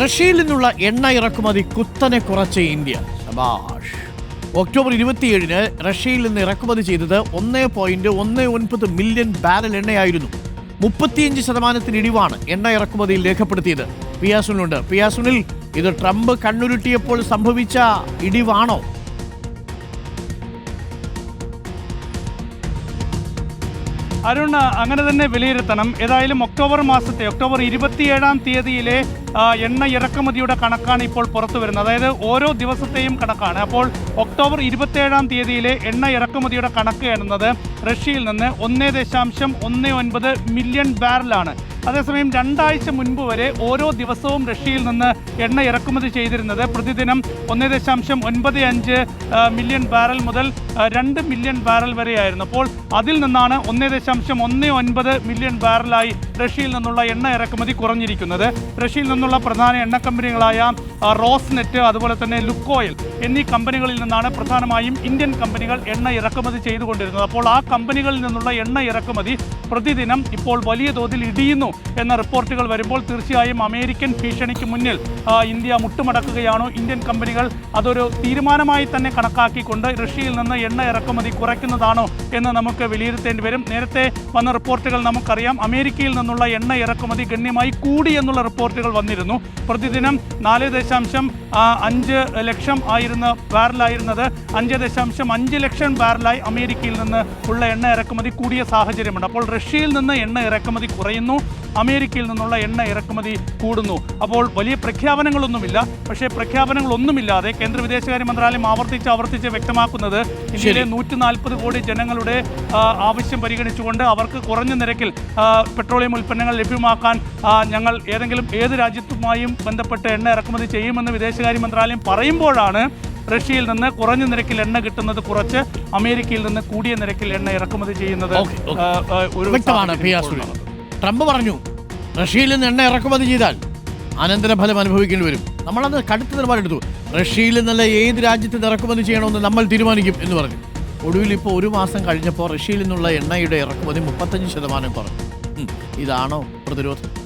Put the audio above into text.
റഷ്യയിൽ നിന്നുള്ള എണ്ണ ഇറക്കുമതി കുത്തനെ കുറച്ച ഇന്ത്യ. ശബാഷ്. ഒക്ടോബർ ഇരുപത്തിയേഴിന് റഷ്യയിൽ നിന്ന് ഇറക്കുമതി ചെയ്തത് ഒന്ന് പോയിന്റ് ഒന്ന് ഒൻപത് മില്യൺ ബാരൽ എണ്ണയായിരുന്നു. മുപ്പത്തിയഞ്ച് ശതമാനത്തിന് ഇടിവാണ് എണ്ണ ഇറക്കുമതിയിൽ രേഖപ്പെടുത്തിയത്. പിയാസുനുണ്ട് പിയാസുനിൽ ഇത് ട്രംപ് കണ്ണുരുട്ടിയപ്പോൾ സംഭവിച്ച ഇടിവാണോ? അരുൺ അങ്ങനെ തന്നെ വിലയിരുത്തണം. ഏതായാലും ഒക്ടോബർ മാസത്തെ ഒക്ടോബർ ഇരുപത്തിയേഴാം തീയതിയിലെ എണ്ണ ഇറക്കുമതിയുടെ കണക്കാണ് ഇപ്പോൾ പുറത്തു വരുന്നത്. അതായത് ഓരോ ദിവസത്തെയും കണക്കാണ്. അപ്പോൾ ഒക്ടോബർ ഇരുപത്തിയേഴാം തീയതിയിലെ എണ്ണ ഇറക്കുമതിയുടെ കണക്ക് എണ്ണുന്നത് റഷ്യയിൽ നിന്ന് ഒന്നേ ദശാംശം ഒന്ന് ഒൻപത് മില്യൺ ബാരലാണ്. അതേസമയം രണ്ടാഴ്ച മുൻപ് വരെ ഓരോ ദിവസവും റഷ്യയിൽ നിന്ന് എണ്ണ ഇറക്കുമതി ചെയ്തിരുന്നത് പ്രതിദിനം ഒന്ന് ദശാംശം ഒൻപത് അഞ്ച് മില്യൺ ബാരൽ മുതൽ രണ്ട് മില്യൺ ബാരൽ വരെയായിരുന്നു. അപ്പോൾ അതിൽ നിന്നാണ് ഒന്ന് ദശാംശം ഒന്ന് ഒൻപത് മില്യൺ ബാരലായി റഷ്യയിൽ നിന്നുള്ള എണ്ണ ഇറക്കുമതി കുറഞ്ഞിരിക്കുന്നത്. റഷ്യയിൽ നിന്നുള്ള പ്രധാന എണ്ണ കമ്പനികളായ റോസ്നെറ്റ് അതുപോലെ തന്നെ ലുക്കോയിൽ എന്നീ കമ്പനികളിൽ നിന്നാണ് പ്രധാനമായും ഇന്ത്യൻ കമ്പനികൾ എണ്ണ ഇറക്കുമതി ചെയ്തുകൊണ്ടിരുന്നത്. അപ്പോൾ ആ കമ്പനികളിൽ നിന്നുള്ള എണ്ണ ഇറക്കുമതി പ്രതിദിനം ഇപ്പോൾ വലിയ തോതിൽ ഇടിയുന്നു എന്ന റിപ്പോർട്ടുകൾ വരുമ്പോൾ തീർച്ചയായും അമേരിക്കൻ ഭീഷണിക്ക് മുന്നിൽ ഇന്ത്യ മുട്ടുമടക്കുകയാണോ? ഇന്ത്യൻ കമ്പനികൾ അതൊരു തീരുമാനമായി തന്നെ കണക്കാക്കിക്കൊണ്ട് റഷ്യയിൽ നിന്ന് എണ്ണ ഇറക്കുമതി കുറയ്ക്കുന്നതാണോ എന്ന് നമുക്ക് വിലയിരുത്തേണ്ടി വരും. നേരത്തെ വന്ന റിപ്പോർട്ടുകൾ നമുക്കറിയാം. അമേരിക്കയിൽ നിന്നുള്ള എണ്ണ ഇറക്കുമതി ഗണ്യമായി കൂടി എന്നുള്ള റിപ്പോർട്ടുകൾ വന്നിരുന്നു. പ്രതിദിനം നാല് ദശാംശം അഞ്ച് ലക്ഷം ആയിരുന്ന ബാരലായിരുന്നത്. അഞ്ച് ദശാംശം അഞ്ച് ലക്ഷം ബാരലായി അമേരിക്കയിൽ നിന്ന് ഉള്ള എണ്ണ ഇറക്കുമതി കൂടിയ സാഹചര്യമുണ്ട്. അപ്പോൾ റഷ്യയിൽ നിന്ന് എണ്ണ ഇറക്കുമതി കുറയുന്നു അമേരിക്കയിൽ നിന്നുള്ള എണ്ണ ഇറക്കുമതി കൂടുന്നു. അപ്പോൾ വലിയ പ്രഖ്യാപനങ്ങളൊന്നുമില്ല. പക്ഷേ പ്രഖ്യാപനങ്ങളൊന്നുമില്ലാതെ കേന്ദ്ര വിദേശകാര്യ മന്ത്രാലയം ആവർത്തിച്ച് ആവർത്തിച്ച് വ്യക്തമാക്കുന്നത് ഇന്ത്യയിലെ നൂറ്റി നാൽപ്പത് കോടി ജനങ്ങളുടെ ആവശ്യം പരിഗണിച്ചുകൊണ്ട് അവർക്ക് കുറഞ്ഞ നിരക്കിൽ പെട്രോളിയം ഉൽപ്പന്നങ്ങൾ ലഭ്യമാക്കാൻ ഞങ്ങൾ ഏതെങ്കിലും ഏത് രാജ്യത്തുമായും ബന്ധപ്പെട്ട് എണ്ണ ഇറക്കുമതി ചെയ്യുമെന്ന് വിദേശകാര്യ മന്ത്രാലയം പറയുമ്പോഴാണ് റഷ്യയിൽ നിന്ന് കുറഞ്ഞ നിരക്കിൽ എണ്ണ കിട്ടുന്നത് കുറച്ച് അമേരിക്കയിൽ നിന്ന് കൂടിയ നിരക്കിൽ എണ്ണ ഇറക്കുമതി ചെയ്യുന്നത്. ട്രംപ് പറഞ്ഞു റഷ്യയിൽ നിന്ന് എണ്ണ ഇറക്കുമതി ചെയ്താൽ അനന്തരഫലം അനുഭവിക്കേണ്ടി വരും. നമ്മളത് കടുത്ത നിലപാടെടുത്തു റഷ്യയിൽ നിന്നല്ല ഏത് രാജ്യത്ത് നിന്ന് ഇറക്കുമതി ചെയ്യണമെന്ന് നമ്മൾ തീരുമാനിക്കും എന്ന് പറഞ്ഞു. ഒടുവിൽ ഇപ്പോൾ ഒരു മാസം കഴിഞ്ഞപ്പോൾ റഷ്യയിൽ നിന്നുള്ള എണ്ണയുടെ ഇറക്കുമതി മുപ്പത്തഞ്ച് ശതമാനം കുറഞ്ഞു. ഇതാണോ പ്രതിരോധം?